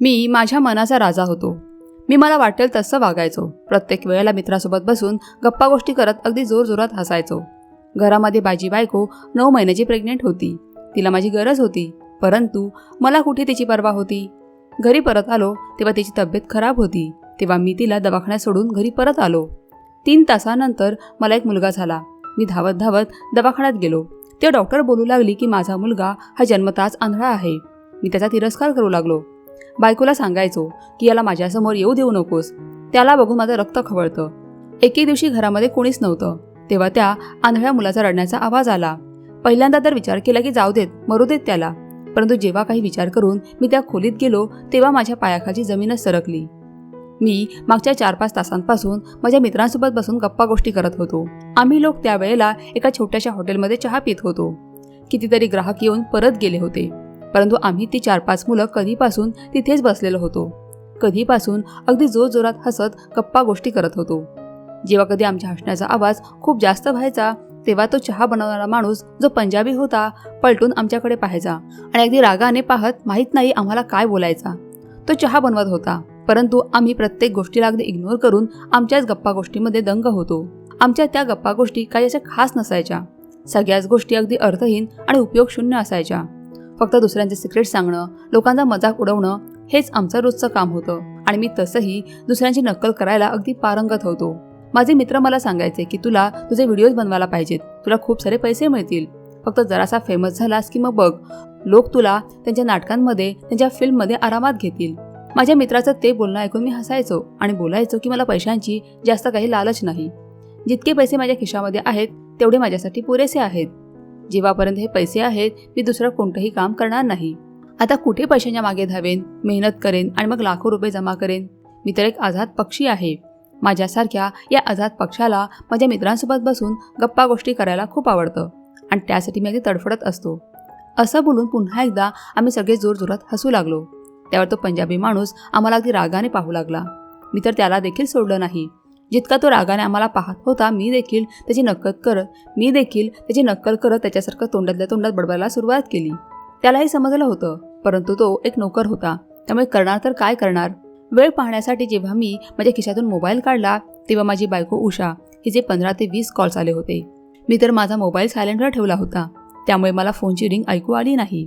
मी माझ्या मनाचा राजा होतो. मी मला वाटेल तसं वागायचो. प्रत्येक वेळेला मित्रासोबत बसून गप्पा गोष्टी करत अगदी जोरजोरात हसायचो. घरामध्ये बाजी बायको नऊ महिन्याची प्रेग्नेंट होती. तिला माझी गरज होती. परंतु मला कुठे तिची पर्वा होती? घरी परत आलो तेव्हा तिची तब्येत खराब होती. तेव्हा मी तिला दवाखान्यात सोडून घरी परत आलो. तीन तासानंतर मला एक मुलगा झाला. मी धावत धावत दवाखान्यात गेलो. ते डॉक्टर बोलू लागली की माझा मुलगा हा जन्मताच आंधळा आहे. मी त्याचा तिरस्कार करू लागलो. बायकोला सांगायचो की याला माझ्यासमोर येऊ देऊ नकोस. त्याला बघून माझं रक्त खवळतं. एके दिवशी घरामध्ये कोणीच नव्हतं. तेव्हा त्या आंधळ्या मुलाचा रडण्याचा आवाज आला. पहिल्यांदा तर विचार केला की जाऊ देत मरू देत त्याला. परंतु जेव्हा काही विचार करून मी त्या खोलीत गेलो तेव्हा माझ्या पायाखालची जमीनच सरकली. मी मागच्या चार पाच तासांपासून माझ्या मित्रांसोबत बसून गप्पा गोष्टी करत होतो. आम्ही लोक त्यावेळेला एका छोट्याशा हॉटेलमध्ये चहा पित होतो. कितीतरी ग्राहक येऊन परत गेले होते. परंतु आम्ही ती चार पाच मुलं कधीपासून तिथेच बसलेलो होतो. कधीपासून अगदी जोरजोरात हसत गप्पा गोष्टी करत होतो. जेव्हा कधी आमच्या हसण्याचा आवाज खूप जास्त व्हायचा तेव्हा तो चहा बनवणारा माणूस जो पंजाबी होता पलटून आमच्याकडे पाहायचा आणि अगदी रागाने पाहत माहीत नाही आम्हाला काय बोलायचा. तो चहा बनवत होता परंतु आम्ही प्रत्येक गोष्टीला अगदी इग्नोर करून आमच्याच गप्पा गोष्टीमध्ये दंग होतो. आमच्या त्या गप्पा गोष्टी काही अशा खास नसायच्या. सगळ्याच गोष्टी अगदी अर्थहीन आणि उपयोग शून्य असायच्या. फक्त दुसऱ्यांचे सिक्रेट सांगणं लोकांचा मजाक उडवणं हेच आमचं रोजचं काम होतं. आणि मी तसंही दुसऱ्यांची नक्कल करायला अगदी पारंगत होतो. माझे मित्र मला सांगायचे की तुला तुझे व्हिडिओज बनवायला पाहिजेत. तुला खूप सारे पैसे मिळतील. फक्त जरासा फेमस झालास की मग बघ. लोक तुला त्यांच्या नाटकांमध्ये त्यांच्या फिल्ममध्ये आरामात घेतील. माझ्या मित्राचं ते बोलणं ऐकून मी हसायचो आणि बोलायचो की मला पैशांची जास्त काही लालच नाही. जितके पैसे माझ्या खिशामध्ये आहेत तेवढे माझ्यासाठी पुरेसे आहेत. जेव्हापर्यंत हे पैसे आहेत मी दुसरं कोणतंही काम करणार नाही. आता कुठे पैशांच्या मागे धावेन मेहनत करेन आणि मग लाखो रुपये जमा करेन? मी तर एक आझाद पक्षी आहे. माझ्यासारख्या या आझाद पक्षाला माझ्या मित्रांसोबत बसून गप्पा गोष्टी करायला खूप आवडतं आणि त्यासाठी मी अगदी तडफडत असतो. असं बोलून पुन्हा एकदा आम्ही सगळे जोरजोरात हसू लागलो. त्यावर तो पंजाबी माणूस आम्हाला अगदी रागाने पाहू लागला. मी तर त्याला देखील सोडलं नाही. जितका तो रागाने आम्हाला पाहत होता मी देखील त्याची नक्कल करत मी देखील त्याची नक्कल करत त्याच्यासारखं तोंडातल्या तोंडात बडबायला सुरुवात केली. त्यालाही समजलं होतं परंतु तो एक नोकर होता. त्यामुळे करणार तर काय करणार? वेळ पाहण्यासाठी जेव्हा मी माझ्या खिशातून मोबाईल काढला तेव्हा माझी बायको उषा हिचे पंधरा ते वीस कॉल्स आले होते. मी तर माझा मोबाईल सायलेंटवर ठेवला होता. त्यामुळे मला फोनची रिंग ऐकू आली नाही.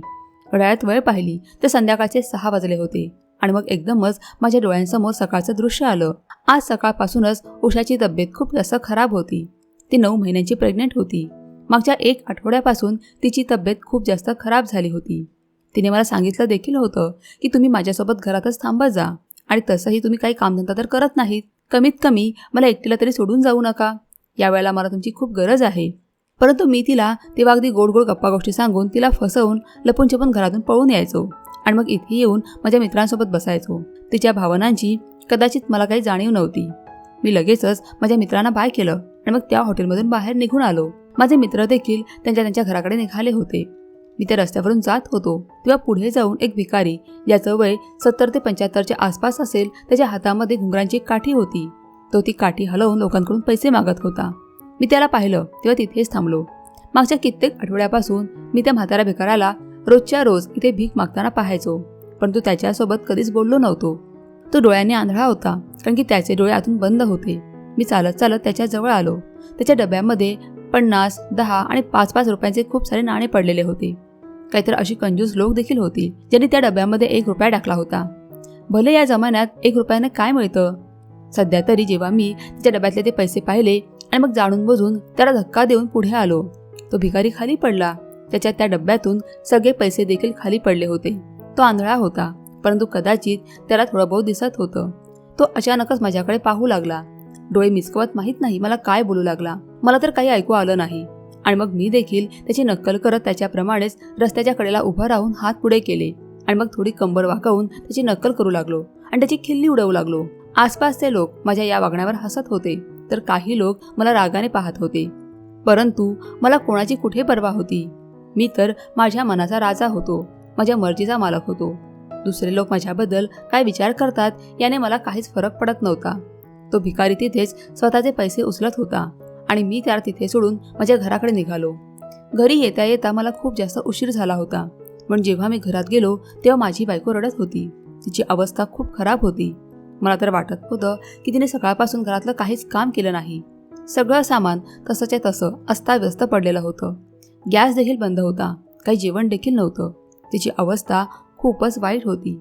घड्याळात वेळ पाहिली तर संध्याकाळचे सहा वाजले होते. आणि मग एकदमच माझ्या डोळ्यांसमोर सकाळचं दृश्य आलं. आज सकाळपासूनच उषाची तब्येत खूप जास्त खराब होती. ती नऊ महिन्यांची प्रेग्नेंट होती. मागच्या एक आठवड्यापासून तिची तब्येत खूप जास्त खराब झाली होती. तिने मला सांगितलं देखील होतं की तुम्ही माझ्यासोबत घरातच थांबत जा आणि तसंही तुम्ही काही कामधंदा तर करत नाहीत. कमीत कमी मला एकटीला तरी सोडून जाऊ नका. यावेळेला मला तुमची खूप गरज आहे. परंतु मी तिला तेव्हा अगदी गोड गोड गप्पा गोष्टी सांगून तिला फसवून लपून छपून घरातून पळून यायचो आणि मग इथे येऊन माझ्या मित्रांसोबत बसायचो. तिच्या भावनांची कदाचित मला काही जाणीव नव्हती. मी लगेचच माझ्या मित्रांना बाय केलं आणि मग त्या हॉटेलमधून बाहेर निघून आलो. माझे मित्र देखील त्यांच्या त्यांच्या घराकडे निघाले होते. मी त्या रस्त्यावरून जात होतो तेव्हा पुढे जाऊन एक भिकारी ज्याचं वय सत्तर ते पंच्याहत्तरच्या आसपास असेल त्याच्या हातामध्ये घुंगरांची एक काठी होती. तो ती काठी हलवून लोकांकडून पैसे मागत होता. मी त्याला पाहिलं तेव्हा तिथेच थांबलो. मागच्या कित्येक आठवड्यापासून मी त्या म्हाताऱ्या भिकाऱ्याला रोजच्या रोज इथे भीक मागताना पाहायचो परंतु त्याच्यासोबत कधीच बोललो नव्हतो. तो डोळ्यांनी आंधळा होता कारण की त्याचे डोळे आतून बंद होते. मी चालत चालत त्याच्याजवळ आलो. त्याच्या डब्यामध्ये पन्नास दहा आणि पाच पाच रुपयांचे खूप सारे नाणे पडलेले होते. काहीतरी अशी कंजूस लोक देखील होती ज्यांनी त्या डब्यामध्ये एक रुपया टाकला होता. भले या जमान्यात एक रुपयानं काय मिळतं? सध्या तरी जेव्हा मी त्याच्या डब्यातले ते पैसे पाहिले आणि मग जाणून बुजून त्याला धक्का देऊन पुढे आलो. तो भिकारी खाली पडला. त्याच्या त्या डब्यातून सगळे पैसे देखील खाली पडले होते. तो आंधळा होता. परंतु कदाचित त्याला थोडं बहुत दिसत होतं. तो अचानकच माझ्याकडे पाहू लागला. डोळे मिसकवत माहीत नाही मला काय बोलू लागला. मला तर काही ऐकू आलं नाही. आणि मग मी देखील त्याची नक्कल करत त्याच्याप्रमाणेच रस्त्याच्या कडेला उभं राहून हात पुढे केले. आणि मग थोडी कंबर वाकवून त्याची नक्कल करू लागलो आणि त्याची खिल्ली उडवू लागलो. आसपासचे लोक माझ्या या वागण्यावर हसत होते. तर काही लोक मला रागाने पाहत होते. परंतु मला कोणाची कुठे पर्वा होती? मी तर माझ्या मनाचा राजा होतो. माझ्या मर्जीचा मालक होतो. दुसरे लोक माझ्याबद्दल काय विचार करतात याने मला काहीच फरक पडत नव्हता. तो भिकारी तिथेच स्वतःचे पैसे उचलत होता आणि मी त्याला तिथे सोडून माझ्या घराकडे निघालो. घरी येता येता मला खूप जास्त उशीर झाला होता पण जेव्हा मी घरात गेलो तेव्हा माझी बायको रडत होती. तिची अवस्था खूप खराब होती. मला तर वाटत होतं की तिने सकाळपासून घरातलं काहीच काम केलं नाही. सगळं सामान तसंच्या तसं अस्ताव्यस्त पडलेलं होतं. गॅस देखील बंद होता. काही जेवण देखील नव्हतं. तिची अवस्था खूपच वाईट होती.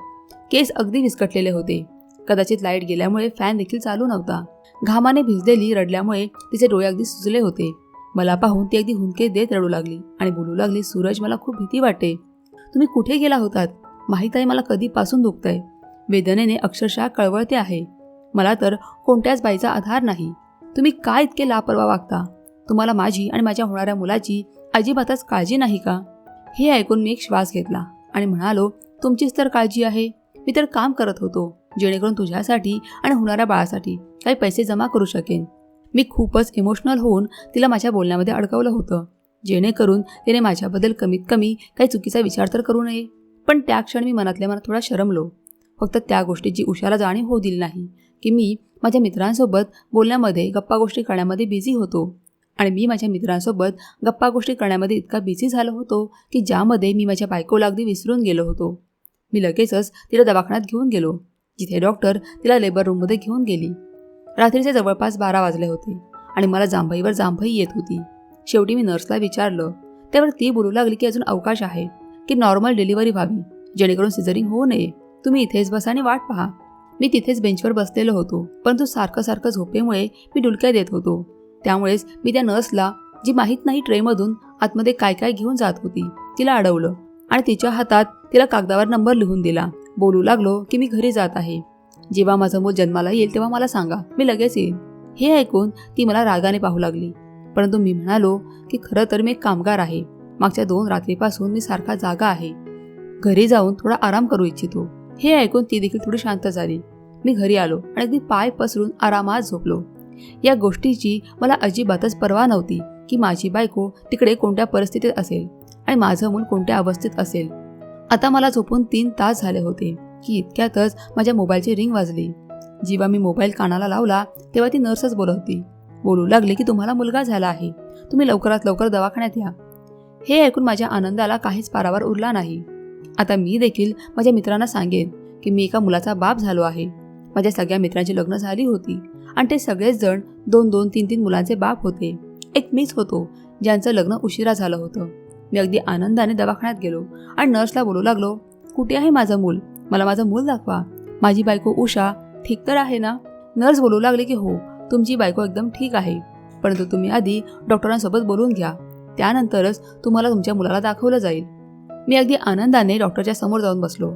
केस अगदी विस्कटलेले होते. कदाचित लाइट गेल्यामुळे फॅन देखील चालू नव्हता. घामाने भिजलेली रडल्यामुळे तिचे डोळे अगदी सुजले होते. मला पाहून ती अगदी हुंदके देत रडू लागली आणि बोलू लागली सूरज मला खूप भीती वाटते. तुम्ही कुठे गेला होतात? माहीत आहे मला कधीपासून दुखतंय. वेदनेने अक्षरशः कळवळते आहे. मला तर कोणत्याच बाईचा आधार नाही. तुम्ही काय इतके लापरवा वागता? तुम्हाला माझी आणि माझ्या होणाऱ्या मुलाची अजिबातच काळजी नाही का? हे ऐकून मी एक श्वास घेतला आणि म्हणालो तुमचीच तर काळजी आहे. मी तर काम करत होतो जेणेकरून तुझ्यासाठी आणि होणाऱ्या बाळासाठी काही पैसे जमा करू शकेन. मी खूपच इमोशनल होऊन तिला माझ्या बोलण्यामध्ये अडकवलं होतं जेणेकरून तिने माझ्याबद्दल कमीत कमी काही चुकीचा विचार तर करू नये. पण त्या क्षण मी मनातल्या मनात थोडा शरमलो. फक्त त्या गोष्टीची उशाला जाणीव होऊ दिली नाही की मी माझ्या मित्रांसोबत बोलण्यामध्ये गप्पा गोष्टी करण्यामध्ये बिझी होतो. आणि मी माझ्या मित्रांसोबत गप्पा गोष्टी करण्यामध्ये इतका बिझी झालो होतो की ज्यामध्ये मी माझ्या बायकोला अगदी विसरून गेलो होतो. मी लगेचच तिला दवाखान्यात घेऊन गेलो. जिथे डॉक्टर तिला लेबर रूममध्ये घेऊन गेली. रात्रीचे जवळपास बारा वाजले होते आणि मला जांभईवर जांभई येत होती. शेवटी मी नर्सला विचारलं. त्यावर ती बोलू लागली की अजून अवकाश आहे की नॉर्मल डिलिव्हरी व्हावी जेणेकरून सिझरिंग होऊ नये. तुम्ही इथेच बसा आणि वाट पहा. मी तिथेच बेंचवर बसलेलो होतो परंतु सारखं सारखं झोपेमुळे मी डुलक्या देत होतो. त्यामुळेच मी त्या नर्सला जी माहीत नाही ट्रेमधून आतमध्ये काय काय घेऊन जात होती तिला अडवलं. आणि तिच्या हातात तिला कागदावर नंबर लिहून दिला. बोलू लागलो की मी घरी जात आहे. जेव्हा माझं मूल जन्माला येईल तेव्हा मला सांगा. मी लगेच येईन. हे ऐकून ती मला रागाने पाहू लागली. परंतु मी म्हणालो की खरं तर मी एक कामगार आहे. मागच्या दोन रात्रीपासून मी सारखा जागा आहे. घरी जाऊन थोडा आराम करू इच्छितो. हे ऐकून ती देखील थोडी शांत झाली. मी घरी आलो आणि अगदी पाय पसरून आरामात झोपलो. या गोष्टीची मला अजिबातच पर्वा नव्हती की माझी बायको तिकडे कोणत्या परिस्थितीत असेल. आणि माझं मूल कोणत्या अवस्थेत असेल? आता मला झोपून तीन तास झाले होते की इतक्यातच माझ्या मोबाईलची रिंग वाजली. जेव्हा मी मोबाईल कानाला लावला तेव्हा ती नर्सच बोलत होती. बोलू लागली की तुम्हाला मुलगा झाला आहे. तुम्ही लवकरात लवकर दवाखान्यात या. हे ऐकून माझ्या आनंदाला काहीच पारावर उरला नाही. आता मी देखील माझ्या मित्रांना सांगेन की मी एका मुलाचा बाप झालो आहे. माझ्या सगळ्या मित्रांची लग्न झाली होती आणि ते सगळेच जण दोन दोन तीन तीन मुलांचे बाप होते. एक मीच होतो ज्यांचं लग्न उशिरा झालं होतं. मी अगदी आनंदाने दवाखान्यात गेलो आणि नर्सला बोलू लागलो कुठे आहे माझं मूल? मला माझं मूल दाखवा. माझी बायको उषा ठीक तर आहे ना? नर्स बोलू लागले की हो तुमची बायको एकदम ठीक आहे. परंतु तुम्ही आधी डॉक्टरांसोबत बोलून घ्या. त्यानंतरच तुम्हाला तुमच्या मुलाला दाखवलं जाईल. मी अगदी आनंदाने डॉक्टरच्या समोर जाऊन बसलो.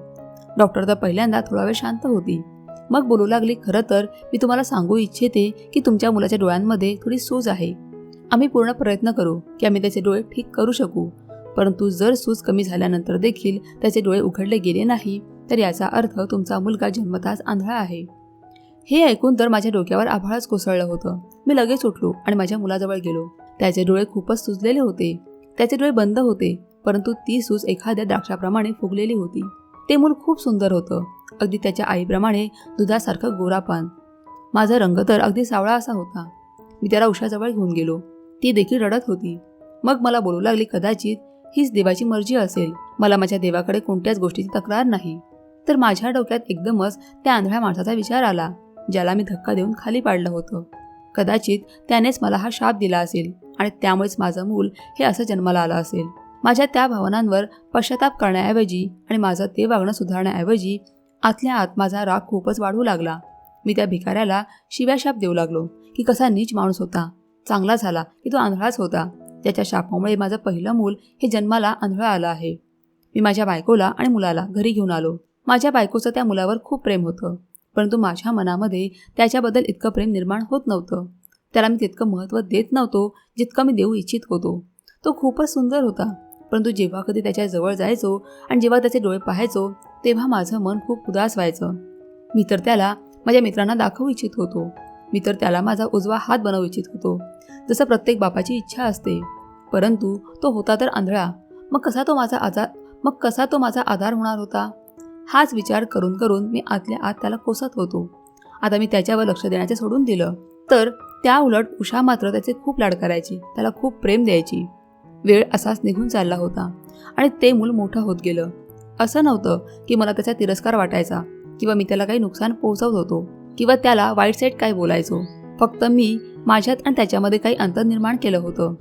डॉक्टर तर पहिल्यांदा थोडा वेळ शांत होती. मग बोलू लागली खरं तर मी तुम्हाला सांगू इच्छिते की तुमच्या मुलाच्या डोळ्यांमध्ये थोडी सूज आहे. आम्ही पूर्ण प्रयत्न करू की आम्ही त्याचे डोळे ठीक करू शकू. परंतु जर सूज कमी झाल्यानंतर देखील त्याचे डोळे उघडले गेले नाही तर याचा अर्थ तुमचा मुलगा जन्मताच आंधळा आहे. हे ऐकून तर माझ्या डोक्यावर आभाळच कोसळलं होतं. मी लगेच उठलो आणि माझ्या मुलाजवळ गेलो. त्याचे डोळे खूपच सुजलेले होते. त्याचे डोळे बंद होते परंतु ती सूज एखाद्या द्राक्षाप्रमाणे फुगलेली होती. ते मूल खूप सुंदर होतं. अगदी त्याच्या आईप्रमाणे दुधासारखं गोरापान माझा रंग तर अगदी सावळा असा होता. मी त्याला उशाजवळ घेऊन गेलो. ती देखील रडत होती. मग मला बोलू लागली कदाचित हीच देवाची मर्जी असेल. मला माझ्या देवाकडे कोणत्याच गोष्टीची तक्रार नाही. तर माझ्या डोक्यात एकदमच त्या आंधळ्या माणसाचा विचार आला ज्याला मी धक्का देऊन खाली पाडलं होतं. कदाचित त्यानेच मला हा शाप दिला असेल आणि त्यामुळेच माझं मूल हे असं जन्माला आलं असेल. माझ्या त्या भावनांवर पश्चाताप करण्याऐवजी आणि माझं ते वागणं सुधारण्याऐवजी आतल्या आत माझा राग खूपच वाढू लागला. मी त्या भिकाऱ्याला शिव्या शाप देऊ लागलो की कसा नीच माणूस होता. चांगला झाला की तो आंधळाच होता. त्याच्या शापामुळे माझं पहिलं मूल हे जन्माला आंधळं आलं आहे. मी माझ्या बायकोला आणि मुलाला घरी घेऊन आलो. माझ्या बायकोचं त्या मुलावर खूप प्रेम होतं. परंतु माझ्या मनामध्ये त्याच्याबद्दल इतकं प्रेम निर्माण होत नव्हतं. त्याला मी तितकं महत्त्व देत नव्हतो जितकं मी देऊ इच्छित होतो. तो खूपच सुंदर होता. परंतु जेव्हा कधी त्याच्याजवळ जायचो आणि जेव्हा त्याचे डोळे पाहायचो तेव्हा माझं मन खूप उदास व्हायचं. मी तर त्याला माझ्या मित्रांना दाखवू इच्छित होतो. मी तर त्याला माझा उजवा हात बनवू इच्छित होतो. जसं प्रत्येक बापाची इच्छा असते. परंतु तो होता तर आंधळा. मग कसा तो माझा आजार मग कसा तो माझा आधार होणार होता? हाच विचार करून करून मी आतल्या आत त्याला कोसत होतो. आता मी त्याच्यावर लक्ष देण्याचे सोडून दिलं. तर त्या उलट उषा मात्र त्याचे खूप लाड करायची त्याला खूप प्रेम द्यायची. वेळ असाच निघून चालला होता आणि ते मूल मोठं होत गेलं. असं नव्हतं की मला त्याचा तिरस्कार वाटायचा किंवा मी त्याला काही नुकसान पोहोचवत होतो किंवा त्याला वाईट साईड काय बोलायचो. फक्त मी माझ्यात आणि त्याच्यामध्ये काही अंतर निर्माण केलं होतं.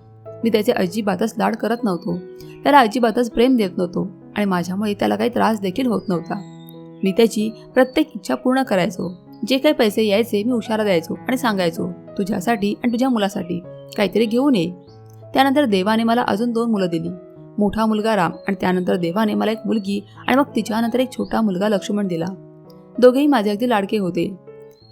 मी त्याचे अजिबातच लाड करत नव्हतो. त्याला अजिबातच प्रेम देत नव्हतो आणि माझ्यामुळे त्याला काही त्रास देखील होत नव्हता. मी त्याची प्रत्येक इच्छा पूर्ण करायचो. जे काही पैसे यायचे मी उशारा द्यायचो आणि सांगायचो तुझ्यासाठी आणि तुझ्या मुलासाठी काहीतरी घेऊन ये. त्यानंतर देवाने मला अजून दोन मुलं दिली. मोठा मुलगा राम आणि त्यानंतर देवाने मला एक मुलगी आणि मग तिच्यानंतर एक छोटा मुलगा लक्ष्मण दिला. दोघेही माझे अगदी लाडके होते.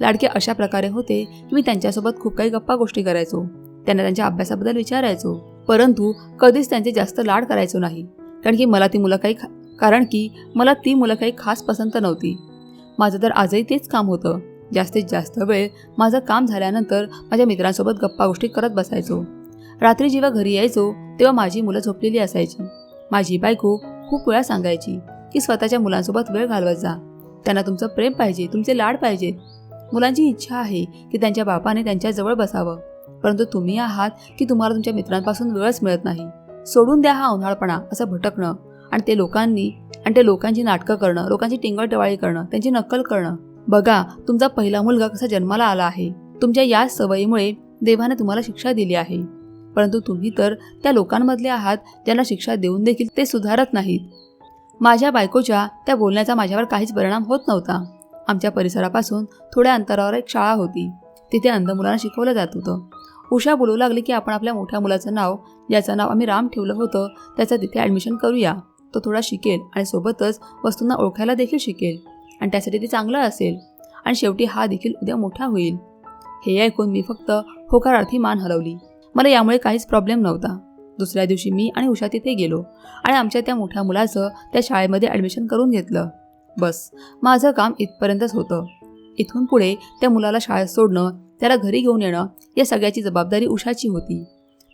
लाडके अशा प्रकारे होते की मी त्यांच्यासोबत खूप काही गप्पा गोष्टी करायचो. त्यांना त्यांच्या अभ्यासाबद्दल विचारायचो. परंतु कधीच त्यांचे जास्त लाड करायचो नाही. कारण की मला ती मुलं काही खा कारण की मला ती मुलं काही खास पसंत नव्हती. माझं तर आजही तेच काम होतं. जास्तीत जास्त वेळ माझं काम झाल्यानंतर माझ्या मित्रांसोबत गप्पा गोष्टी करत बसायचो. रात्री जेव्हा घरी यायचो तेव्हा माझी मुलं झोपलेली असायची. माझी बायको खूप वेळा सांगायची की स्वतःच्या मुलांसोबत वेळ घालवत जा. त्यांना तुमचं प्रेम पाहिजे तुमचे लाड पाहिजे मुलांची इच्छा आहे की त्यांच्या बापाने त्यांच्याजवळ बसावं. परंतु तुम्ही आहात की तुम्हाला तुमच्या मित्रांपासून वेळच मिळत नाही. सोडून द्या हा उन्हाळपणा असं भटकणं. आणि ते लोकांनी आणि ते लोकांची नाटकं करणं लोकांची टिंगळटवाळी करणं त्यांची नक्कल करणं. बघा तुमचा पहिला मुलगा कसा जन्माला आला आहे. तुमच्या या सवयीमुळे देवाने तुम्हाला शिक्षा दिली आहे. परंतु तुम्ही तर त्या लोकांमधले आहात ज्यांना शिक्षा देऊन देखील ते सुधारत नाहीत. माझ्या बायकोच्या त्या बोलण्याचा माझ्यावर काहीच परिणाम होत नव्हता. आमच्या परिसरापासून थोड्या अंतरावर एक शाळा होती. तिथे अंध मुलांना शिकवलं जात होतं. उषा बोलू लागली की आपण आपल्या मोठ्या मुलाचं नाव ज्याचं नाव आम्ही राम ठेवलं होतं त्याचं तिथे ॲडमिशन करूया. तो थोडा शिकेल आणि सोबतच वस्तूंना ओळखायला देखील शिकेल. आणि त्यासाठी ते चांगलं असेल. आणि शेवटी हा देखील उद्या मोठा होईल. हे ऐकून मी फक्त होकारार्थी मान हलवली. मला यामुळे काहीच प्रॉब्लेम नव्हता. दुसऱ्या दिवशी मी आणि उषा तिथे गेलो आणि आमच्या त्या मोठ्या मुलाचं त्या शाळेमध्ये ॲडमिशन करून घेतलं. बस. माझं काम इथपर्यंतच होतं. इथून पुढे त्या मुलाला शाळेत सोडणं त्याला घरी घेऊन येणं या सगळ्याची जबाबदारी उषाची होती.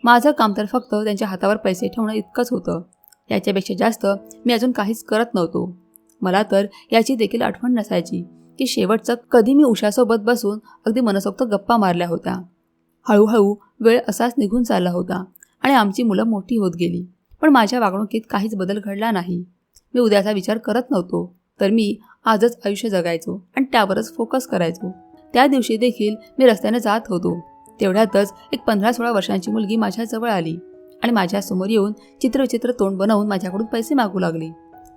माझं काम तर फक्त त्यांच्या हातावर पैसे ठेवणं इतकंच होतं. याच्यापेक्षा जास्त मी अजून काहीच करत नव्हतो. मला तर याची देखील आठवण नसायची की शेवटचं कधी मी उषासोबत बसून अगदी मनसोक्त गप्पा मारल्या होत्या. हळूहळू वेळ असाच निघून चालला होता आणि आमची मुलं मोठी होत गेली. पण माझ्या वागणुकीत काहीच बदल घडला नाही. मी उद्याचा विचार करत नव्हतो. तर मी आजच आयुष्य जगायचो आणि त्यावरच फोकस करायचो. त्या दिवशी देखील मी रस्त्याने जात होतो. तेवढ्यातच एक पंधरा सोळा वर्षांची मुलगी माझ्याजवळ आली आणि माझ्यासमोर येऊन चित्रविचित्र तोंड बनवून माझ्याकडून पैसे मागू लागली.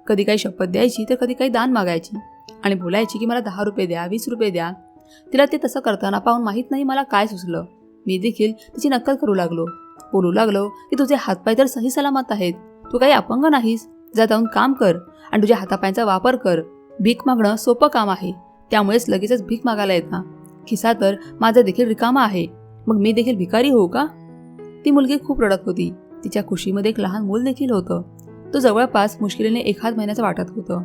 कधी काही शपथ द्यायची तर कधी काही दान मागायची आणि बोलायची की मला दहा रुपये द्या वीस रुपये द्या. तिला ते तसं करताना पाहून माहीत नाही मला काय सुचलं. मी देखील तिची नक्कल करू लागलो. बोलू लागलो की तुझे हातपाय तर सही सलामत आहेत. तू काही अपंग नाहीस. जा जाऊन काम कर आणि तुझ्या हातापायांचा वापर कर. भीक मागणं सोपं काम आहे. त्यामुळेच लगेचच भीक मागायला येता खिसा तर माझा देखील रिकामा आहे. मग मी देखील भिकारी होऊ का? ती मुलगी खूप रडत होती. तिच्या खुशीमध्ये एक लहान मूल देखील होतं. तो जवळपास मुश्किलीने एखाद महिन्याचं वाटत होतं.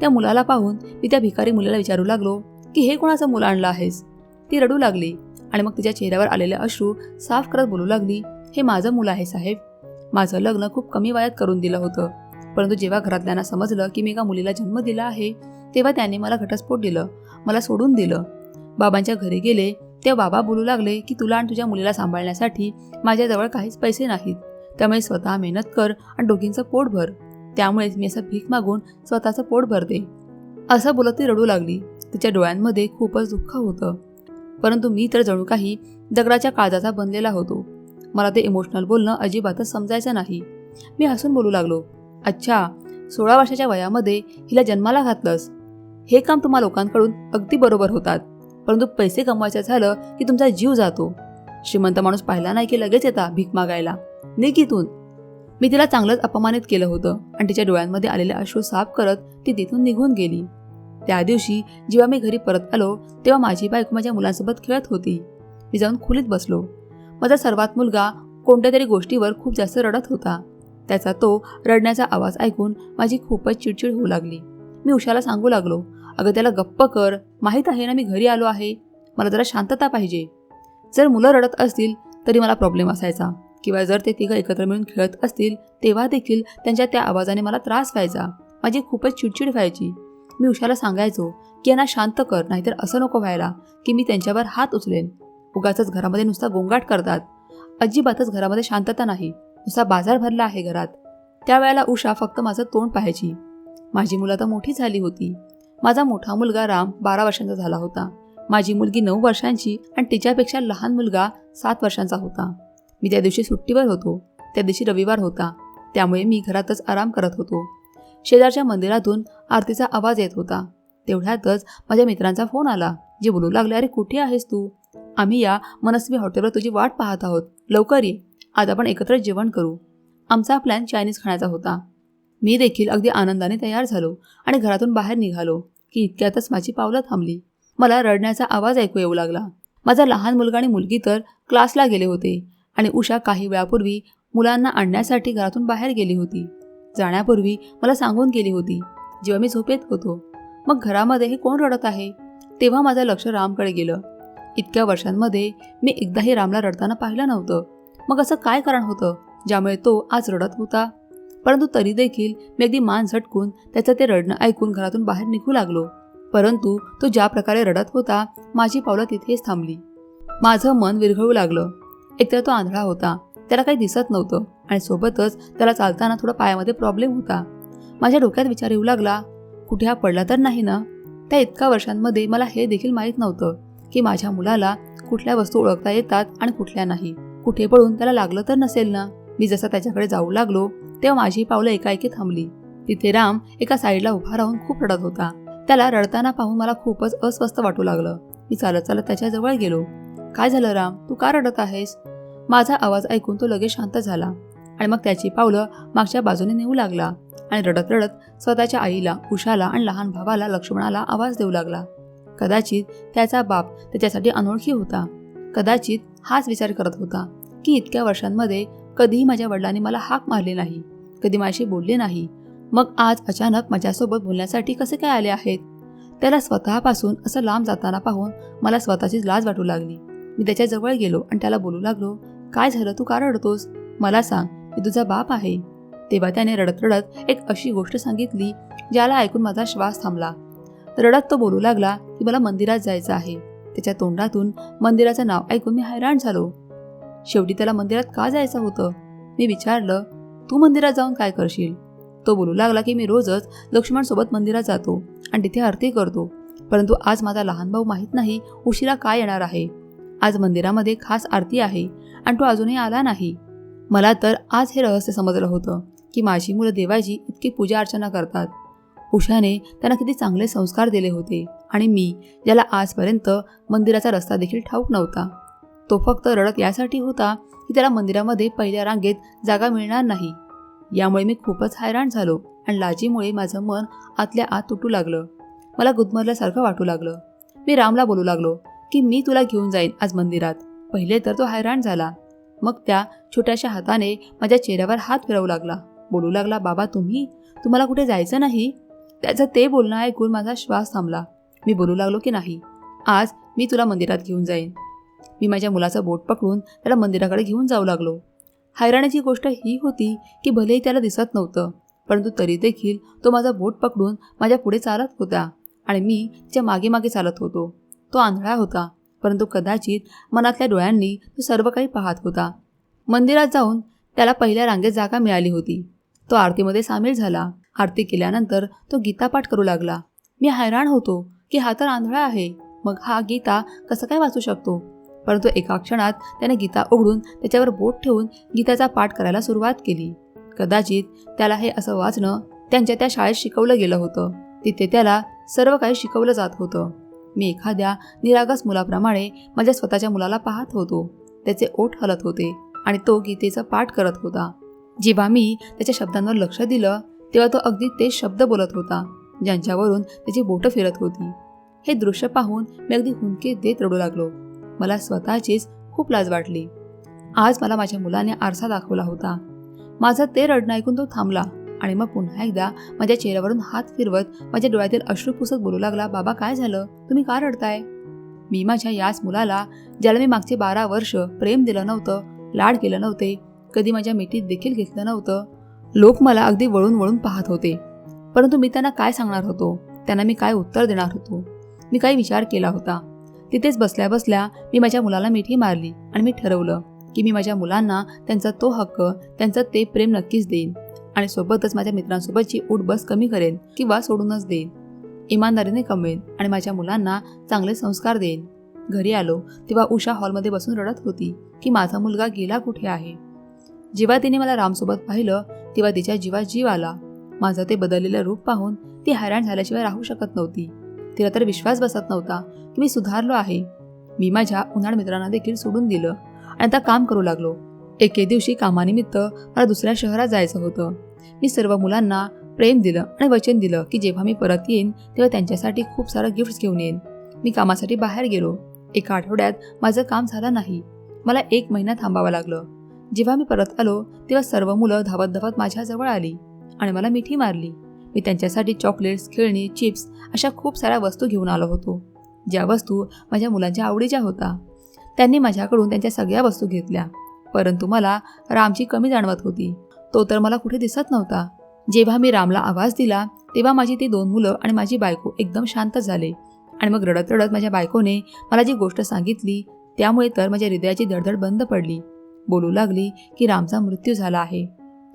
त्या मुलाला पाहून मी त्या भिकारी मुलाला विचारू लागलो की हे कोणाचं मुलं आणलं आहेस? ती रडू लागली आणि मग तिच्या चेहऱ्यावर आलेले अश्रू साफ करत बोलू लागली हे माझं मुलं आहे साहेब. माझं लग्न खूप कमी वयात करून दिलं होतं. परंतु जेव्हा घरातल्यांना समजलं की मी एका मुलीला जन्म दिला आहे तेव्हा त्यांनी मला घटस्फोट दिलं. मला सोडून दिलं. बाबांच्या घरी गेले तेव्हा बाबा बोलू लागले की तुला आणि तुझ्या मुलीला सांभाळण्यासाठी माझ्याजवळ काहीच पैसे नाहीत. त्यामुळे स्वतः मेहनत कर आणि दोघींचं पोट भर. त्यामुळेच मी असं भीक मागून स्वतःचं पोट भरते. असं बोलत ती रडू लागली. तिच्या डोळ्यांमध्ये खूपच दुःख होतं. परंतु मी तर जणू काही दगडाच्या काळजाचा बनलेला होतो. मला ते इमोशनल बोलणं अजिबातच समजायचं नाही. मी हसून बोलू लागलो. अच्छा सोळा वर्षाच्या वयामध्ये हिला जन्माला घातलंस. हे काम तुम्हा लोकांकडून अगदी बरोबर होतात. परंतु पैसे कमवायचं झालं की तुमचा जीव जातो. श्रीमंत माणूस पाहिला नाही की लगेच येता भीक मागायला. निघितून मी तिला चांगलंच अपमानित केलं होतं आणि तिच्या डोळ्यांमध्ये आलेले अश्रू साफ करत ती तिथून निघून गेली. त्या दिवशी जेव्हा मी घरी परत आलो तेव्हा माझी बायको माझ्या मुलांसोबत खेळत होती. मी जाऊन खोलीत बसलो. माझा सर्वात मुलगा कोणत्या तरी गोष्टीवर खूप जास्त रडत होता. त्याचा तो रडण्याचा आवाज ऐकून माझी खूपच चिडचिड होऊ लागली. मी उषाला सांगू लागलो अगं त्याला गप्प कर. माहीत आहे ना मी घरी आलो आहे. मला जरा शांतता पाहिजे. जर मुलं रडत असतील तरी मला प्रॉब्लेम असायचा. किंवा जर ते तिघं एकत्र मिळून खेळत असतील तेव्हा देखील त्यांच्या त्या आवाजाने मला त्रास व्हायचा. माझी खूपच चिडचिड व्हायची. मी उषाला सांगायचो की यांना शांत कर नाहीतर असं नको व्हायला की मी त्यांच्यावर हात उचलेन. उगाच घरामध्ये नुसता गोंगाट करतात. अजिबातच घरामध्ये शांतता नाही. नुसता बाजार भरला आहे घरात. त्यावेळेला उषा फक्त माझं तोंड पाहायची. माझी मुलं तर मोठी झाली होती. माझा मोठा मुलगा राम बारा वर्षांचा झाला होता. माझी मुलगी नऊ वर्षांची आणि तिच्यापेक्षा लहान मुलगा सात वर्षांचा होता. मी त्या दिवशी सुट्टीवर होतो. त्या दिवशी रविवार होता. त्यामुळे मी घरातच आराम करत होतो. शेजारच्या मंदिरातून आरतीचा आवाज येत होता. तेवढ्यातच माझ्या मित्रांचा फोन आला. जे बोलू लागले अरे कुठे आहेस तू? आम्ही या मनस्वी हॉटेलवर तुझी वाट पाहत आहोत. लवकर ये. आज आपण एकत्र जेवण करू. आमचा प्लॅन चायनीज खाण्याचा होता. मी देखील अगदी आनंदाने तयार झालो आणि घरातून बाहेर निघालो की इतक्यातच माझी पावलं थांबली. मला रडण्याचा आवाज ऐकू येऊ लागला. माझा लहान मुलगा आणि मुलगी तर क्लासला गेले होते आणि उषा काही वेळापूर्वी मुलांना आणण्यासाठी घरातून बाहेर गेली होती. जाण्यापूर्वी मला सांगून गेली होती जेव्हा मी झोपेत होतो मग घरामध्ये हे कोण रडत आहे? तेव्हा माझं लक्ष रामकडे गेलं. इतक्या वर्षांमध्ये मी एकदाही रामला रडताना पाहिलं नव्हतं. मग असं काय कारण होतं ज्यामुळे तो आज रडत होता? परंतु तरी देखील मी अगदी मान झटकून त्याचं ते रडणं ऐकून घरातून बाहेर निघू लागलो. परंतु तो ज्या प्रकारे रडत होता माझी पावलं तिथेच थांबली. माझं मन विरघळू लागलं. एकतर तो आंधळा होता त्याला काही दिसत नव्हतं आणि सोबतच त्याला चालताना थोडा पायामध्ये प्रॉब्लेम होता. माझ्या डोक्यात विचार येऊ लागला कुठे हा पडला तर नाही ना? त्या इतक्या वर्षांमध्ये मला हे देखील माहीत नव्हतं की माझ्या मुलाला कुठल्या वस्तू ओळखता येतात आणि कुठल्या नाही. कुठे पडून त्याला लागलं तर नसेल ना? मी जसं त्याच्याकडे जाऊ लागलो तेव्हा माझी पावलं एकाएकी थांबली. तिथे राम एका साईडला उभा राहून खूप रडत होता. त्याला रडताना पाहून मला खूपच अस्वस्थ वाटू लागलं. मी चालत चालत त्याच्याजवळ गेलो. काय झालं राम? तू का रडत आहेस? माझा आवाज ऐकून तो लगेच शांत झाला आणि मग त्याची पावलं मागच्या बाजूने नेऊ लागला आणि रडत रडत स्वतःच्या आईला उषाला आणि लहान भावाला लक्ष्मणाला आवाज देऊ लागला. कदाचित त्याचा बाप त्याच्यासाठी अनोळखी होता. कदाचित हाच विचार करत होता की इतक्या वर्षांमध्ये कधीही माझ्या वडिलांनी मला हाक मारली नाही. कधी माझ्याशी बोलले नाही. मग आज अचानक माझ्यासोबत बोलण्यासाठी कसे काय आले आहेत? त्याला स्वतःपासून असं लांब जाताना पाहून मला स्वतःचीच लाज वाटू लागली. मी त्याच्याजवळ गेलो आणि त्याला बोलू लागलो काय झालं? तू का रडतोस? मला सांग मी तुझा बाप आहे. तेव्हा त्याने रडत रडत एक अशी गोष्ट सांगितली ज्याला ऐकून माझा श्वास थांबला. रडत तो बोलू लागला की मला मंदिरात जायचं आहे. त्याच्या तोंडातून मंदिराचं नाव ऐकून मी हैराण झालो. शेवटी त्याला मंदिरात का जायचं होतं? मी विचारलं तू मंदिरात जाऊन काय करशील? तो बोलू लागला की मी रोजच लक्ष्मणसोबत मंदिरात जातो आणि तिथे आरती करतो. परंतु आज माझा लहान भाऊ माहीत नाही उशिरा काय येणार आहे. आज मंदिरामध्ये खास आरती आहे आणि तो अजूनही आला नाही. मला तर आज हे रहस्य समजलं होतं की माझी मुलं देवाची इतकी पूजा अर्चना करतात. उषाने त्यांना किती चांगले संस्कार दिले होते आणि मी ज्याला आजपर्यंत मंदिराचा रस्ता देखील ठाऊक नव्हता तो फक्त रडत यासाठी होता की त्याला मंदिरामध्ये पहिल्या रांगेत जागा मिळणार नाही. यामुळे मी खूपच हैराण झालो आणि लाजीमुळे माझं मन आतल्या आत तुटू लागलं. मला गुदमरल्यासारखं वाटू लागलं. मी रामला बोलू लागलो की मी तुला घेऊन जाईन आज मंदिरात. पहिले तर तो हैराण झाला. मग त्या छोट्याशा हाताने माझ्या चेहऱ्यावर हात फिरवू लागला. बोलू लागला बाबा तुम्ही? तुम्हाला कुठे जायचं नाही? त्याचं ते बोलणं ऐकून माझा श्वास थांबला. मी बोलू लागलो की नाही. आज मी तुला मंदिरात घेऊन जाईन. मी माझ्या मुलाचं बोट पकडून त्याला मंदिराकडे घेऊन जाऊ लागलो. हैराणाची गोष्ट ही होती की भलेही त्याला दिसत नव्हतं परंतु तरी देखील तो माझा बोट पकडून माझ्या पुढे चालत होता आणि मी त्याच्यामागे मागे चालत होतो. तो आंधळा होता परंतु कदाचित मनातल्या डोळ्यांनी तो सर्व काही पाहत होता. मंदिरात जाऊन त्याला पहिल्या रांगेत जागा मिळाली होती. तो आरतीमध्ये सामील झाला. आरती केल्यानंतर तो गीतापाठ करू लागला. मी हैराण होतो की हा तर आंधळा आहे. मग हा गीता कसं काय वाचू शकतो? परंतु एका क्षणात त्याने गीता उघडून त्याच्यावर बोट ठेवून गीताचा पाठ करायला सुरुवात केली. कदाचित त्याला हे असं वाचणं त्यांच्या त्या शाळेत शिकवलं गेलं होतं. तिथे त्याला सर्व काही शिकवलं जात होतं. मी एखाद्या निरागस मुलाप्रमाणे माझ्या स्वतःच्या मुलाला पाहत होतो. त्याचे ओठ हलत होते आणि तो गीतेचा पाठ करत होता. जेव्हा मी त्याच्या शब्दांवर लक्ष दिलं तेव्हा तो अगदी तेच शब्द बोलत होता ज्यांच्यावरून त्याची बोटं फिरत होती. हे दृश्य पाहून मी अगदी हुंके देत रडू लागलो. मला स्वतःचीच खूप लाज वाटली. आज मला माझ्या मुलाने आरसा दाखवला होता. माझं ते रडणं ऐकून तो थांबला आणि मग पुन्हा एकदा माझ्या चेहऱ्यावरून हात फिरवत माझ्या डोळ्यातील अश्रू पुसत बोलू लागला बाबा काय झालं? तुम्ही का रडताय? मी माझ्या याच मुलाला ज्याला मी मागचे बारा वर्ष प्रेम दिलं नव्हतं लाड केलं नव्हते कधी माझ्या मिठीत देखील घेतलं नव्हतं लोक मला अगदी वळून वळून पाहत होते. परंतु मी त्यांना काय सांगणार होतो? त्यांना मी काय उत्तर देणार होतो? मी काही विचार केला होता? तिथेच बसल्या बसल्या मी माझ्या मुलाला मिठी मारली आणि मी ठरवलं की मी माझ्या मुलांना त्यांचा तो हक्क त्यांचं ते प्रेम नक्कीच देईन आणि सोबतच माझ्या मित्रांसोबतची उठ बस कमी करेन किंवा सोडूनच देईन. इमानदारीने कमवेन आणि माझ्या मुलांना चांगले संस्कार देईन. घरी आलो तेव्हा उषा हॉलमध्ये बसून रडत होती की माझा मुलगा गेला कुठे आहे? जेव्हा तिने मला रामसोबत पाहिलं तेव्हा तिच्या जीवात जीव आला. माझं ते बदललेलं रूप पाहून ती हैराण झाल्याशिवाय राहू शकत नव्हती. तिला तर विश्वास बसत नव्हता की मी सुधारलो आहे. मी माझ्या उन्हाळ मित्रांना देखील सोडून दिलं आणि आता काम करू लागलो. एके दिवशी कामानिमित्त मला दुसऱ्या शहरात जायचं होतं. मी सर्व मुलांना प्रेम दिलं आणि वचन दिलं की जेव्हा मी परत येईन तेव्हा त्यांच्यासाठी खूप सारं गिफ्ट्स घेऊन येईन. मी कामासाठी बाहेर गेलो. एका आठवड्यात माझं काम झालं नाही. मला एक महिना थांबावं लागलं. जेव्हा मी परत आलो तेव्हा सर्व मुलं धावत धावत माझ्याजवळ आली आणि मला मिठी मारली. मी त्यांच्यासाठी चॉकलेट्स खेळणी चिप्स अशा खूप साऱ्या वस्तू घेऊन आलो होतो. ज्या वस्तू माझ्या मुलांच्या आवडीच्या होत्या त्यांनी माझ्याकडून त्यांच्या सगळ्या वस्तू घेतल्या. परंतु मला रामची कमी जाणवत होती. तो तर मला कुठे दिसत नव्हता. जेव्हा मी रामला आवाज दिला तेव्हा माझी ती दोन मुलं आणि माझी बायको एकदम शांत झाले. आणि मग रडत रडत माझ्या बायकोने मला जी गोष्ट सांगितली त्यामुळे तर माझ्या हृदयाची धडधड बंद पडली. बोलू लागली की रामचा मृत्यू झाला आहे.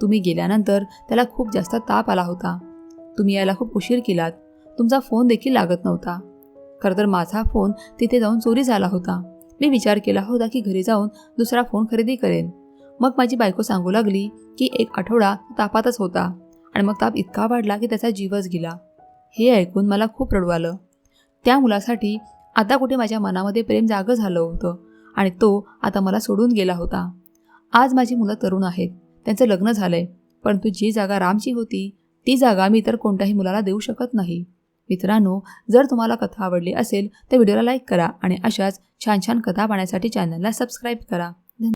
तुम्ही गेल्यानंतर त्याला खूप जास्त ताप आला होता. तुम्ही यायला खूप उशीर केलात. तुमचा फोन देखील लागत नव्हता. खरं तर माझा फोन तिथे जाऊन चोरी झाला होता. मी विचार केला होता की घरी जाऊन दुसरा फोन खरेदी करेन. मग माझी बायको सांगू लागली की एक आठवडा तापातच होता आणि मग ताप इतका वाढला की त्याचा जीवच गेला. हे ऐकून मला खूप रडू आलं त्या मुलासाठी आता कुठे माझ्या मनामध्ये प्रेम जागं झालं होतं आणि तो आता मला सोडून गेला होता. आज माझी मुलं तरुण आहेत. त्यांचं लग्न झालंय. परंतु जी जागा रामची होती ती जागा मी तर कोणत्याही मुलाला देऊ शकत नाही. मित्रांनो जर तुम्हाला कथा आवडली असेल तर व्हिडिओला लाईक करा आणि अशाच छान छान कथा पाहण्यासाठी चॅनलला सबस्क्राईब करा.